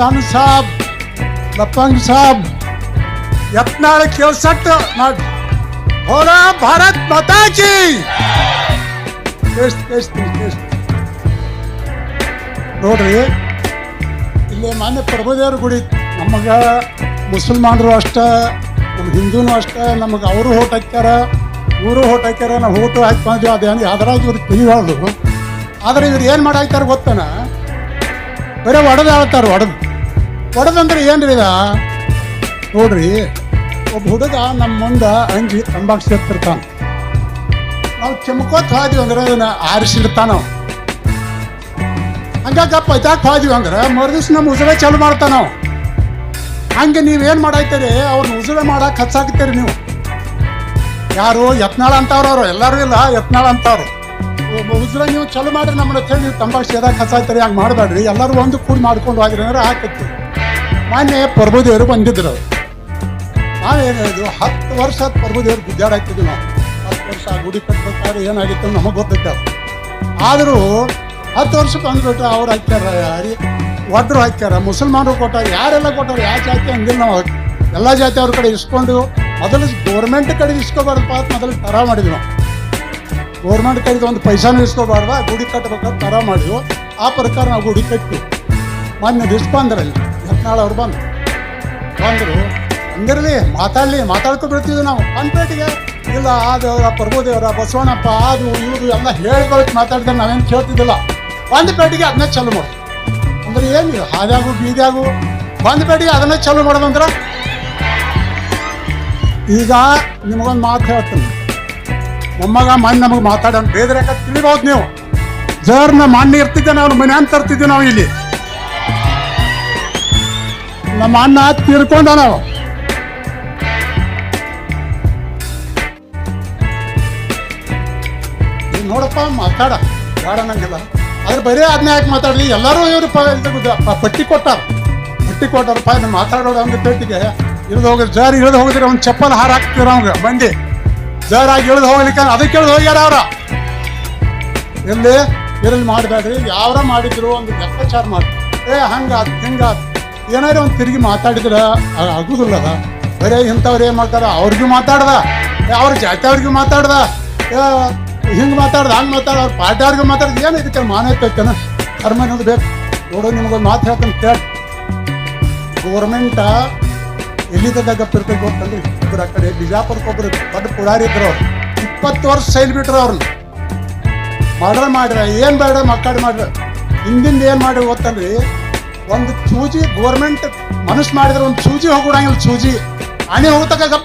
ಸಾನು ಸಾಬ್, ಲಪ್ಪಂಗ್ ಸಾಬ್, ಯತ್ನಾಳ ಕೇಳ್ಸಟ್ಟ ಹೋರಾ ಭಾರತ್ ಮತಾಚಿ ನೋಡ್ರಿ, ಇಲ್ಲಿ ಮಾನ್ಯ ಪ್ರಭುದೇವ್ರ ಗುಡಿ, ನಮಗೆ ಮುಸಲ್ಮಾನರು ಅಷ್ಟೇ ನಮ್ಮ ಹಿಂದೂನು ಅಷ್ಟೇ, ನಮಗೆ ಅವರು ಹೋಟ್ ಹಾಕ್ಯಾರ, ಇವರು ಹೋಟ್ ಹಾಕ್ಯಾರ, ನಾವು ಹೋಟ್ ಹಾಕಿ ಬಂದ್ವಿ. ಅದು ಅಂದ್ರೆ ಅದರಾಗಿ ಇವ್ರು ತಿಳಿಯೋದು ಆದರೆ ಇವ್ರು ಏನು ಮಾಡಾಕ್ತಾರೆ ಗೊತ್ತಾನ? ಬರೀ ಒಡೆದು ಹೇಳ್ತಾರೆ ಒಡೆದು. ಒಡೆದಂದ್ರೆ ಏನ್ರಿ ಇದ ನೋಡ್ರಿ, ಒಬ್ಬ ಹುಡುಗ ನಮ್ಮ ಮುಂದೆ ಅಂಗಿ ತಂಬಾಕು ಸೇರ್ತಿರ್ತಾನೆ ನಾವು ಚಿಮ್ಕೋತ್ ಹೋದ್ವಿ ಅಂದ್ರೆ ಅದನ್ನ ಆರಿಸಿಡ್ತಾನ ಅವ. ಪೈತಾಕ್ ಹೋದ್ವಿ ಅಂದ್ರೆ ಮರುದಿವ್ಸ ನಮ್ಮ ಉಸುಳೆ ಚಾಲು ಮಾಡ್ತಾನ ನಾವು ಹಂಗೆ ನೀವೇನು ಮಾಡಾಯ್ತೀರಿ? ಅವ್ರನ್ನ ಉಸುಳೆ ಮಾಡಕ್ಕೆ ಹಚ್ಚಾಕ್ತೀರಿ ನೀವು. ಯಾರು? ಯತ್ನಾಳ ಅಂತವ್ರು ಅವರು. ಎಲ್ಲರೂ ಇಲ್ಲ, ಯತ್ನಾಳ ಅಂತವ್ರು. ಉಸುಳೆ ನೀವು ಚಲೋ ಮಾಡ್ರಿ ನಮ್ಮನ್ನ ಹೇಳಿ ನೀವು ತಂಬಾಕು ಸೇದಾಗ ಹಚ್ಚಾಯ್ತಾರೆ ಹಂಗೆ ಮಾಡಬೇಡ್ರಿ. ಎಲ್ಲರೂ ಒಂದು ಕೂಡಿ ಮಾಡ್ಕೊಂಡು ಹೋಗಿರಿ ಅಂದ್ರೆ ಮೊನ್ನೆ ಪ್ರಭುದೇವರು ಬಂದಿದ್ರು. ನಾನು ನಾವೇನು ಹೇಳಿದ್ರು ಹತ್ತು ವರ್ಷ ಪ್ರಭುದೇವರು ಗುದ್ದಾಡಾಕ್ತಿದ್ವಿ ನಾವು. ಹತ್ತು ವರ್ಷ ಗುಡಿ ಕಟ್ಟಬೇಕಾದ್ರೆ ಏನಾಗಿತ್ತು ನಮಗೆ ಗೊತ್ತಿತ್ತು. ಆದರೂ ಹತ್ತು ವರ್ಷ ಬಂದ್ಬಿಟ್ಟು ಅವ್ರು ಹಾಕ್ಯಾರ ಯಾರಿ ಒಡ್ರು ಹಾಕ್ಯಾರ, ಮುಸಲ್ಮಾನರು ಕೊಟ್ಟಾರ, ಯಾರೆಲ್ಲ ಕೊಟ್ಟಾರ, ಯಾವ ಜಾತಿ ಅಂದಿಲ್ಲ ನಾವು. ಎಲ್ಲ ಜಾತಿ ಅವ್ರ ಕಡೆ ಇಸ್ಕೊಂಡು ಮೊದಲು ಗೌರ್ಮೆಂಟ್ ಕಡೆ ಇಸ್ಕೋಬಾರ್ದಪ್ಪ ಅಂತ ಮೊದಲು ತರ ಮಾಡಿದ್ವಿ ನಾವು. ಗೌರ್ಮೆಂಟ್ ಕಡೆದು ಒಂದು ಪೈಸಾನು ಇಸ್ಕೋಬಾರ್ದ, ಗುಡಿ ಕಟ್ಟಬೇಕಾದ್ರೆ ತರ ಮಾಡಿದ್ವು. ಆ ಪ್ರಕಾರ ನಾವು ಗುಡಿ ಕಟ್ಟಿ ಮೊನ್ನೆ ಡಿಸ್ಕೊಂಡ್ರಲ್ಲಿ ಹತ್ನಾಳು ಅವ್ರು ಬಂದು. ಬಂದರು. ಹಂಗಿರಲಿ, ಮಾತಾಡಲಿ ಮಾತಾಡ್ಕೊಬಿಡ್ತೀವಿ ನಾವು. ಪಂಪೇಟಿಗೆ ಇಲ್ಲ, ಅದು ಪ್ರಭುದೇವರ, ಬಸವಣ್ಣಪ್ಪ, ಅದು ಇವರು ಎಲ್ಲ ಹೇಳ್ಕೊಳಕ್ಕೆ ಮಾತಾಡಿದ್ರೆ ನಾವೇನು ಕೇಳ್ತಿದ್ದಿಲ್ಲ. ಒಂದು ಪೇಟಿಗೆ ಅದನ್ನೇ ಚಾಲು ಮಾಡೋದು ಅಂದ್ರೆ ಏನು ಹಾದ್ಯಾಗು, ಬೀದ್ಯಾಗು? ಒಂದು ಪೇಟಿಗೆ ಅದನ್ನೇ ಚಾಲು ಮಾಡೋದಂದ್ರೆ ಈಗ ನಿಮಗೊಂದು ಮಾತು ಹೇಳ್ತೀನಿ. ಮೊಮ್ಮಗ ಮಣ್ಣು ನಮಗೆ ಮಾತಾಡೋಣ ಬೇದ್ರೆ ತಿಳಿಬಹುದು ನೀವು? ಜರ್ನ ಮಣ್ಣು ಇರ್ತಿದ್ದೆ ನಾವು ಮನೆ ಅಂತ ತರ್ತಿದ್ವಿ ನಾವು ಇಲ್ಲಿ. ನಮ್ಮ ಅಣ್ಣ ತೀರ್ಕೊಂಡ ನಾವು ನೋಡಪ್ಪ, ಮಾತಾಡ. ಬೇಡ ನಂಗಿಲ್ಲ. ಆದ್ರೆ ಬರೀ ಅದನ್ನ ಯಾಕೆ ಮಾತಾಡಲಿ. ಎಲ್ಲರೂ ಇವರು ಪಟ್ಟಿ ಕೊಟ್ಟಾರ. ಪಟ್ಟಿ ಕೊಟ್ಟಾರಪ್ಪ ಇದನ್ನ ಮಾತಾಡೋದು ಅವ್ನಿಗೆ ಪೇಟಿಗೆ. ಇಳಿದು ಹೋಗಿ, ಜಾರಿ ಇಳಿದು ಹೋಗಿದ್ರೆ ಅವ್ನ ಚಪ್ಪಲ್ ಹಾರ ಹಾಕ್ತೀರ ಅವ್ಗೆ ಬಂದಿ. ಜಾರಾಗಿ ಇಳಿದು ಹೋಗ್ಲಿಕ್ಕೆ ಅದಕ್ಕೆ ಇಳಿದು ಹೋಗ್ಯಾರ ಅವ್ರ. ಎಲ್ಲಿ? ಇರಲಿ ಮಾಡಬೇಡ್ರಿ. ಯಾವ್ರ ಮಾಡಿದ್ರು? ಒಂದು ಲೆಕ್ಕಾಚಾರ ಮಾಡಿ. ಏ, ಹಂಗಾತ್, ಹಿಂಗಾತ್. ಏನಾದ್ರು ಒಂದು ತಿರುಗಿ ಮಾತಾಡಿದ್ರೆ ಆಗುದಿಲ್ಲ ಬರೀ ಇಂಥವ್ರು ಏನು ಮಾಡ್ತಾರೆ? ಅವ್ರಿಗೂ ಮಾತಾಡ್ದ. ಅವ್ರ ಜಾತಿ ಅವ್ರಿಗೂ ಮಾತಾಡ್ದ. ಹಿಂಗೆ ಮಾತಾಡ್ದ, ಹಂಗೆ ಮಾತಾಡ ಅವ್ರ ಪಾರ್ಟಿ ಅವ್ರಿಗೂ ಮಾತಾಡ್ದ. ಏನು ಇದಕ್ಕೆ ಮಾನ್ಯತೆ ಬೇಕನ ಕರ್ಮ ಅನ್ನೋದು ಬೇಕು. ನೋಡೋ ನಿಮ್ಗೊಂದು ಮಾತು ಹೇಳ್ತಾನೆ ಕೇಳಿ. ಗೌರ್ಮೆಂಟ ಎಲ್ಲಿದ್ದಾಗ ಪಿರ್ಬೇಕು ಅಂತಂದ್ರೆ ಇಬ್ಬರು ಆ ಕಡೆ ಬಿಜಾಪುರಕ್ಕೊಬ್ರು ದೊಡ್ಡ ಪುಡಾರಿ ಇದ್ರು ಅವ್ರು. ಇಪ್ಪತ್ತು ವರ್ಷ ಸೈಲ್ ಬಿಟ್ರು ಅವ್ರನ್ನ ಮಾಡ್ರ ಮಾಡ್ರ, ಏನ್ ಬೇಡ ಮಕ್ಕಳು ಮಾಡ್ರ. ಹಿಂದಿಂದ ಏನ್ ಮಾಡಿ ಗೊತ್ತಲ್ರಿ ಒಂದು ಚೂಜಿ ಗೋರ್ಮೆಂಟ್ ಮನುಷ್ಯ ಮಾಡಿದ್ರೆ ಒಂದು ಚೂಜಿ ಹೋಗ್ಬಿಡಂಗಿಲ್ಲ ಚೂಜಿ. ಹಣೆ ಹೋಗ್ತಕ್ಕ ಗಪ್ಪ.